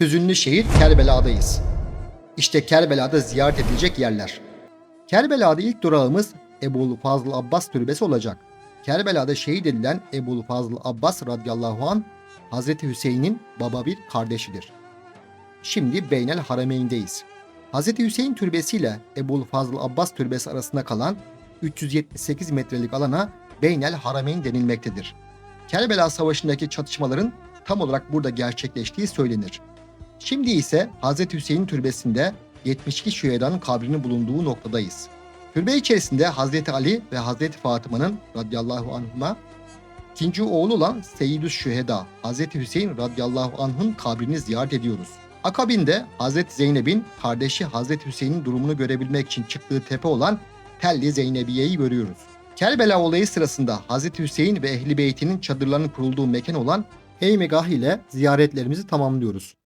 Hüzünlü şehir Kerbela'dayız. İşte Kerbela'da ziyaret edilecek yerler. Kerbela'da ilk durağımız Ebu'l Fazıl Abbas Türbesi olacak. Kerbela'da şehit edilen Ebu'l Fazıl Abbas radıyallahu an Hazreti Hüseyin'in baba bir kardeşidir. Şimdi Beynel Harameyn'deyiz. Hazreti Hüseyin türbesi ile Ebu'l Fazıl Abbas türbesi arasında kalan 378 metrelik alana Beynel Harameyn denilmektedir. Kerbela Savaşı'ndaki çatışmaların tam olarak burada gerçekleştiği söylenir. Şimdi ise Hazreti Hüseyin türbesinde 72 şühedanın kabrinin bulunduğu noktadayız. Türbe içerisinde Hazreti Ali ve Hazreti Fatıma'nın radıyallahu anhuma ikinci oğlu olan Seyyidü Şüheda Hazreti Hüseyin radıyallahu anh'ın kabrini ziyaret ediyoruz. Akabinde Hazreti Zeynep'in kardeşi Hazreti Hüseyin'in durumunu görebilmek için çıktığı tepe olan Telli Zeynebiye'yi görüyoruz. Kerbela olayı sırasında Hazreti Hüseyin ve Ehli Beyt'inin çadırlarının kurulduğu mekan olan Heymegah ile ziyaretlerimizi tamamlıyoruz.